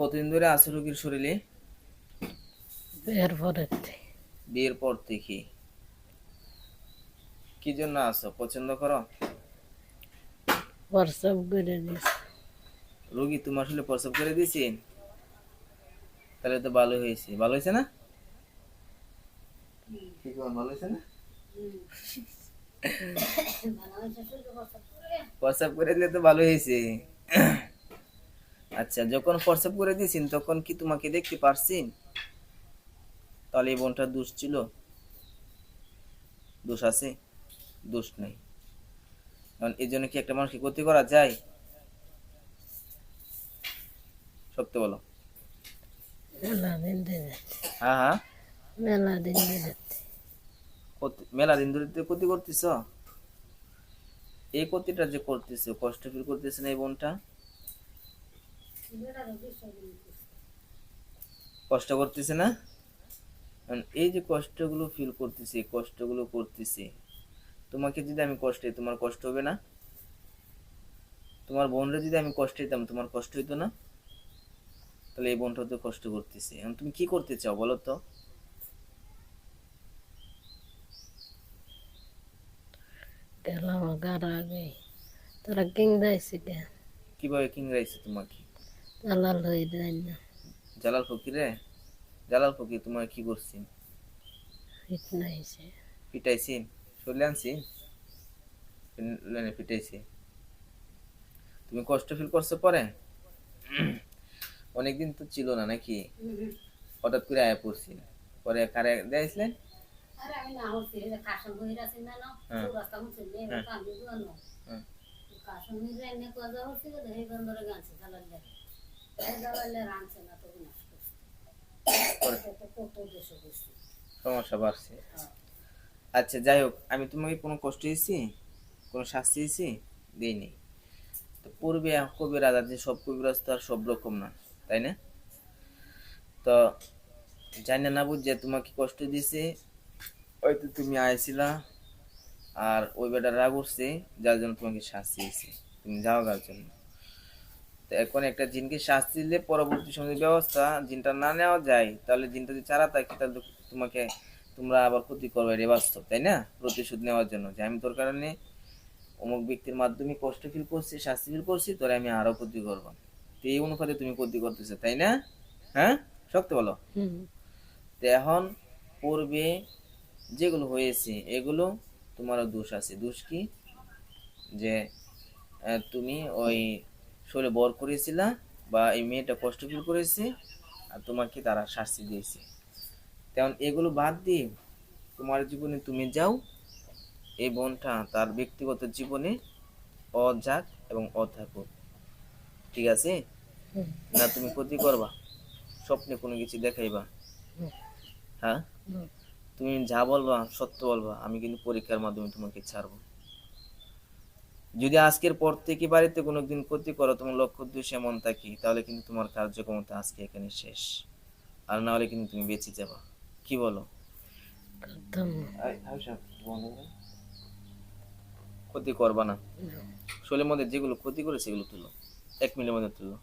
কতদিন ধরে আছে রোগীর শরীরে? বিয়ের পরে বিয়ের পর থেকে? কি জন্য আসো পছন্দ করো? প্রসব করে দিয়েছে। রোগী তোমার আসলে প্রসব করে দিয়েছি? তাহলে তো ভালো হয়েছে। ভালো হয়েছে না? ভালো হয়েছে না? প্রস্রাব করে দিলে তো ভালো হয়েছে। আচ্ছা যখন হোয়াটসঅ্যাপ করে দিয়েছেন তখন কি তোমাকে দেখতে পারছেন? তাহলে এই বোনটার দোষ ছিল? দোষ আছে? দোষ নেই। কারণ এই জন্য কি একটা মানুষকে ক্ষতি করা যায়? সত্য বলো। মেলা দিন দিয়ে হ্যাঁ হ্যাঁ। মেলা দিন মেলা দিন ধরে ক্ষতি করতেছ? এই ক্ষতিটা যে করতেছ কষ্ট ফিল করতেছে না এই বোনটা? কষ্ট করতেছে না? এই যে কষ্টগুলো ফিল করতেছে কষ্টগুলো করতেছে তোমাকে যদি আমি কষ্ট দিই তোমার কষ্ট হবে না? তোমার বোনরা যদি আমি কষ্ট দিতাম তোমার কষ্ট হইতো না? তাহলে এই বোনটা তো কষ্ট করতেছে। এখন তুমি কি করতে চাও বলো তো? আগে তারা কিং কীভাবে কিংরাইছে তোমাকে? তালা লই দেয় না? জালাল ফকিরে জালাল ফকির তোমার কি করছেন হিট নাইছে চলে আনছি? পিটাইছে। তুমি কষ্ট ফিল করছ পরে? অনেকদিন তো ছিল না নাকি? হঠাৎ করে আয়া পড়ছি। পরে কারে দিয়েছিলেন আরে আমি না হচ্ছে কাশন বহির আছে না না? হ্যাঁ। সমস্যা বাড়ছে। আচ্ছা যাই হোক আমি তোমাকে কোনো কষ্ট দিয়েছি? কোনো শাস্তি দিয়েছি? দিইনি। তো পূর্বে কবিরাজ আছে সব কবিরাজ তো আর সব রকম না তাই না? তো জানি না বুঝছে তোমাকে কষ্ট দিছে হয়তো তুমি আইছিলা আর ওই বেটা রাগ উঠছে যার জন্য তোমাকে শাস্তি দিয়েছে। তুমি যাও গার জন্য এখন একটা জিনকে শাস্তি দিলে পরবর্তী সময় ব্যবস্থা জিনটা না নেওয়া যায় তাহলে জিনটা যদি চারা থাকে তাহলে তোমাকে তোমরা আবার ক্ষতি করবে এটা বাস্তব তাই না? প্রতিশোধ নেওয়ার জন্য। যে আমি তোর কারণে অমুক ব্যক্তির মাধ্যমে কষ্ট ফিল করছি শাস্তি ফিল করছি তোরে আমি আরও ক্ষতি করব। তো এই অনুপাতে তুমি ক্ষতি করতেছো তাই না? হ্যাঁ? সত্য বলো। তো এখন পূর্বে যেগুলো হয়েছে এগুলো তোমারও দোষ আছে। দোষ কি? যে তুমি ওই শরীরে বর করেছিলা বা এই মেয়েটা কষ্ট ফিল করেছে আর তোমাকে তারা শাস্তি দিয়েছে। তেমন এগুলো বাদ দিয়ে তোমার জীবনে তুমি যাও এই বোনটা তার ব্যক্তিগত জীবনে অ যাক এবং অ থাকুক ঠিক আছে? না তুমি ক্ষতি করবা স্বপ্নে কোনো কিছু দেখাইবা। হ্যাঁ? তুমি যা বলবা সত্য বলবা আমি কিন্তু পরীক্ষার মাধ্যমে তোমাকে ছাড়বো। যদি আজকের পর থেকে বাড়িতে কোনো দিন ক্ষতি করো তোমার লক্ষ্য উদ্দেশ্য এমন থাকি তাহলে কিন্তু তোমার কার্যক্রমতা আজকে এখানে শেষ। আর না হলে কিন্তু তুমি বেঁচে যাবা। কি বলো? ক্ষতি করবা না। শোলের মধ্যে যেগুলো ক্ষতি করে সেগুলো তুলো। এক মিনিটের মধ্যে তুলো।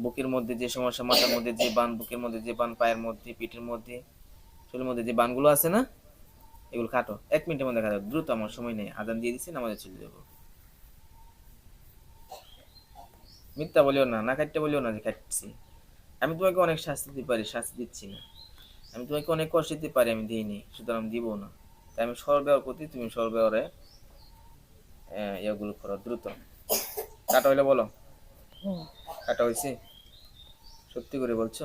বুকের মধ্যে যে সমস্যা মাথার মধ্যে যে বান বুকের মধ্যে যে বান পায়ের মধ্যে পিঠের মধ্যে শোলের মধ্যে যে বানগুলো আছে না? এগুলো কাটো এক মিনিটের মধ্যে কাটো দ্রুত আমার সময় নেই। আদান দিয়ে দিচ্ছি আমাদের চলে যাব। মিথ্যা বলিও না না কাটতে বলিও না যে কাটছি। আমি তোমাকে অনেক শাস্তি দিতে পারি শাস্তি দিচ্ছি না। আমি তোমাকে অনেক কষ্ট দিতে পারি আমি দিইনি। সুতরাং দিব না। তাই আমি সর ব্যবহার করতে তুমি সর ব্যবহারে আহ, ইয়েগুলো করো দ্রুত। কাটা হইলে বলো। কাটা হয়েছে সত্যি করে বলছো?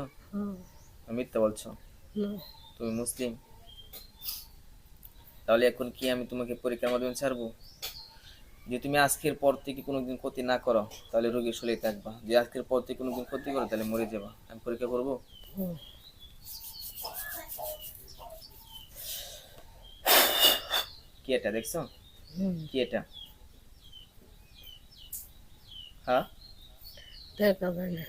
মিথ্যা বলছো? তুমি মুসলিম? তাহলে এখন কি আমি তোমাকে পরীক্ষার মাধ্যমে ছাড়বো? যে তুমি আজকের পর থেকে কোনোদিন ক্ষতি না করো তাহলে রোগীর শরীরে থাকবা। যে আজকের পর থেকে কোনোদিন ক্ষতি করো তাহলে মরে যাবা। আমি পরীক্ষা করব? কি এটা দেখছ? কি এটা? হ্যাঁ? দেখা যায় না।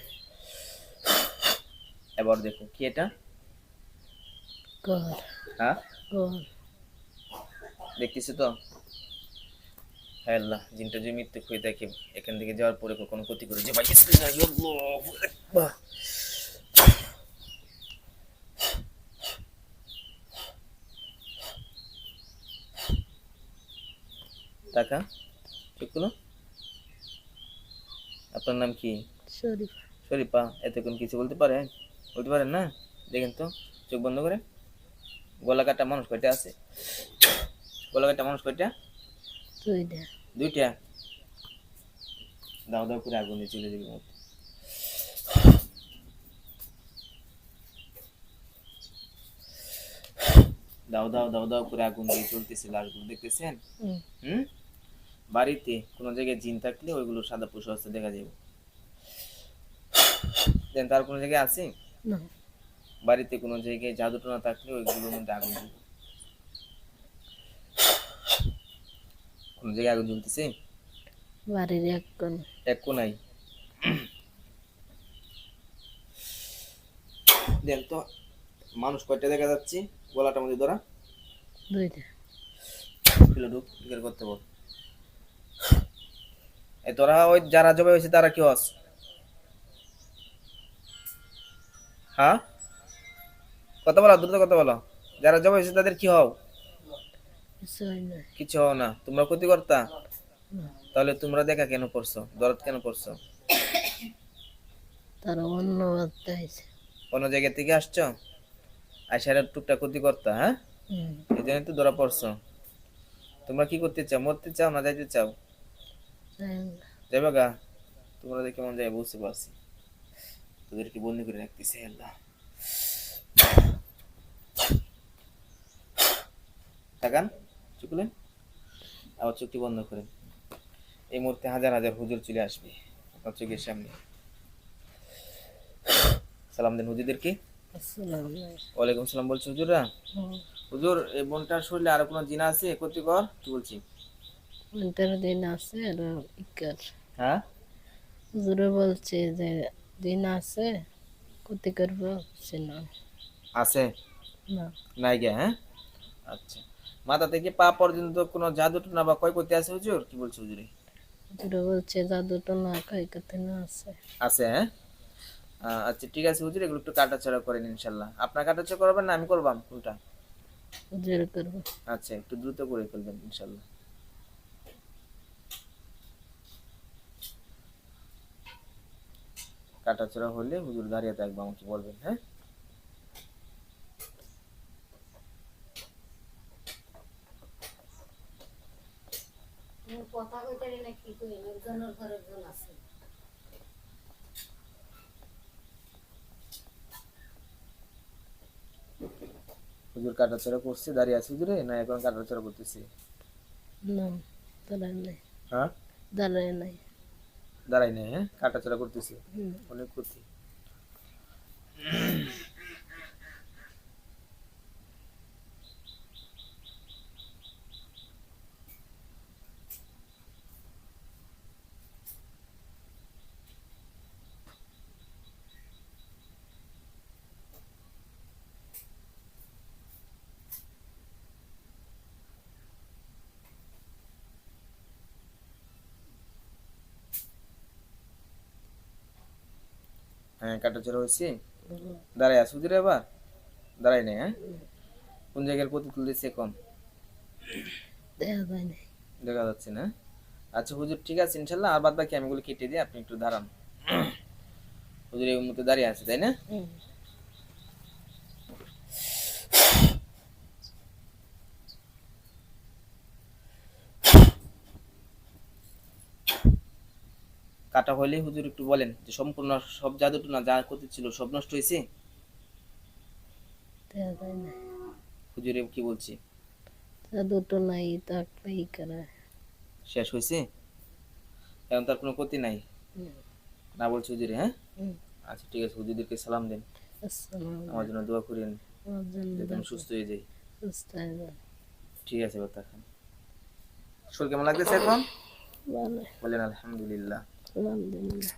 এবার দেখো কি এটা? হ্যাঁ? দেখতেছো তো। হ্যাঁ আল্লাহ জিনটা যে মৃত্যু হয়ে থাকে এখান থেকে যাওয়ার পরে কখনো ক্ষতি করে যে ভাই টাকা ঠিক হলো আপনার নাম কি? শরীফ। শরীফা এতক্ষণ কিছু বলতে পারেন? বলতে পারেন না? দেখেন তো চোখ বন্ধ করে গলা কাটা মানুষ কয়টা আছে? গলা কাটা মানুষ কয়টা? দুইটা। দুইটা? দাও দাও করে আগুন দিয়ে চলে যাবে মধ্যে দাও দাও দাও দাও করে আগুন দিয়ে চলতেছে লাশগুলো দেখতেছেন? হুম। হুম? বাড়িতে কোনো জায়গায় জিন থাকলে ওইগুলো সাদা পশু আসতে দেখা যাবে। দেন তার কোনো জায়গায় আছে? বাড়িতে কোনো জায়গায় জাদু টোনা থাকলে ওইগুলোর মধ্যে আগুন জ্বলবে। কোনো জায়গায় আগুন জ্বলতেছে? বাড়ির এক কোণ। এক কোনাই দেন তো মানুষ কয়টা দেখা যাচ্ছে? গলাটার মধ্যে ধরা। দুইটা। কিলো ঢুক বের করতে বল। এ তোরা ওই যারা জবে হয়েছে তারা কি হস? হ্যাঁ? কথা বলো দ্রুত কথা বলো। যারা জবে হয়েছে তাদের কি হও? কিছু হয় না কিছু হও না। তোমরা ক্ষতি করতা তাহলে তোমরা দেখা কেন পড়ছো দরদ কেন পড়ছো? তারা অন্য অন্য জায়গা থেকে আসছো? আসার টুকটাক ক্ষতি করতা হ্যাঁ এই জন্য তো ধরা পড়ছো। তোমরা কি করতে চাও? মরতে চাও না যাইতে চাও। যাবে গা। তোমরা দেখে কেমন যায় বুঝতে পারছি। তোদেরকে বন্দি করে রাখতেছে আল্লাহ। তাকান চুকলেন আবার চুক্তি বন্ধ করেন। এই মুহূর্তে হাজার হাজার হুজুর চলে আসবে আপনার চোখের সামনে। সালাম দেন হুজুরদেরকে। ওয়ালাইকুম সালাম বলছি হুজুররা। হুজুর এই বোনটার শরীরে আরও কোনো জিনা আছে? ক্ষতিকর কি বলছি? পনেরো দিন আছে আর ইকার। হ্যাঁ? হুজুরে বলছে যে দিন আছে ক্ষতি করব সে না। আছে? না। নাই গে হ্যাঁ? আচ্ছা। মাথা থেকে পা পর্যন্ত কোনো জাদু টুনা বা ক্ষয়ক্ষতি আছে হুজুর? কি বলছে হুজুরে? হুজুরে বলছে জাদুটা না খাই না আছে। আছে হ্যাঁ? আচ্ছা ঠিক আছে হুজুর এগুলো একটু কাটাছাড়া করেন ইনশাল্লাহ। আপনার কাটাছাড়া করবেন না আমি করবাম কোনটা হুজুর করব। আচ্ছা একটু দ্রুত করে ফেলবেন ইনশাল্লাহ। কাটাছাড়া হলে হুজুর দাঁড়িয়ে থাকবে আমাকে বলবেন হ্যাঁ তুমি কথা কইতারি না কি কই একজনের ঘর একজন আছে হুজুর কাটাছাড়া করছে দাঁড়িয়ে আছে হুজুরে? না এখন কাটাছাড়া করতেছে? না দাঁড়ায় নাই। হ্যাঁ? দাঁড়ায় নাই। দাঁড়াই নাই হ্যাঁ? কাটাছাড়া করতেছে। অনেক ক্ষতি। হ্যাঁ কাটাছাড়া হয়েছে দাঁড়াই আছে হুজুরে আবার দাঁড়াই নাই হ্যাঁ? কোন জায়গার প্রতি তুলতেছে এখন দেখা যাচ্ছে না আচ্ছা হুজুর ঠিক আছে ইনশাল্লাহ। আর বাদ বাকি আমি এগুলো কেটে দিই আপনি একটু দাঁড়ান। হুজুর এই মুহূর্তে দাঁড়িয়ে আছে তাই না? কাটা হইলে হুজুর একটু বলেন যে সম্পূর্ণ সব জাদুটু না যা ক্ষতি ছিল সব নষ্ট হয়েছে হুজুরে কি বলছি? জাদুটা নাই থাকলে ই করে। শেষ হয়েছে এখন তার কোনো ক্ষতি নাই? না বলছি হুজুরে হ্যাঁ? আচ্ছা ঠিক আছে হুজুরদেরকে সালাম দেন। আসসালামু আমার জন্য দোয়া করেন আমার জন্য যাতে আমি সুস্থ হয়ে যাই। হয়ে ঠিক আছে কথা খান শরীর কেমন লাগতেছে এখন? বলেন আলহামদুলিল্লাহ। আলহামদুলিল্লাহ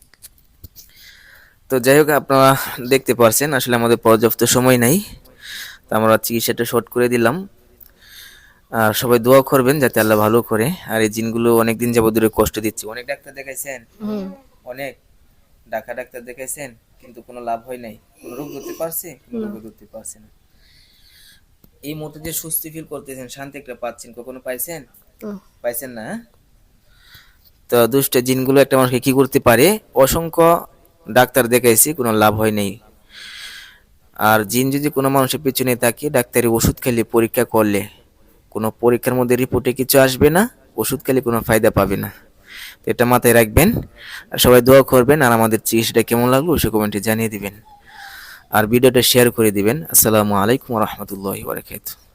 তো যাই হোক আপনারা দেখতে পারছেন আসলে আমাদের পর্যাপ্ত সময় নাই। তো আমরা চিকিৎসাটা শর্ট করে দিলাম। আর সবাই দোয়া করবেন যাতে আল্লাহ ভালো করে। আর এই জিনগুলো অনেকদিন যাবত ধরে কষ্ট দিচ্ছে। অনেক ডাক্তার দেখাইছেন? অনেক। ডাকা ডাক্তার দেখাইছেন কিন্তু কোনো লাভ হয় নাই। কোনো রোগ ধরতে পারছে? কোনো রোগ ধরতে পারছে না। এই মুহূর্তে যে সুস্থ ফিল করতেছেন শান্তি একটা পাচ্ছেন কখনো পাইছেন? পাইছেন না হ্যাঁ? তো দুষ্ট জিনগুলো একটা মানুষকে কি করতে পারে? অসংখ্য ডাক্তার দেখাইছি, কোনো লাভ হয় নাই। আর জিন যদি কোনো মানুষের পিছনে থাকে, ডাক্তারি ওষুধ খেলে পরীক্ষা করলে, কোনো পরীক্ষার মধ্যে রিপোর্টে কিছু আসবে না, ওষুধ খেলে কোনো ফায়দা পাবে না। তো এটা মাথায় রাখবেন, আর সবাই দোয়া করবেন, আর আমাদের চিকিৎসাটা কেমন লাগল সে কমেন্টে জানিয়ে দিবেন। আর ভিডিওটা শেয়ার করে দিবেন। আসসালামু আলাইকুম রহমতুল্লাহ বারকাতুহ।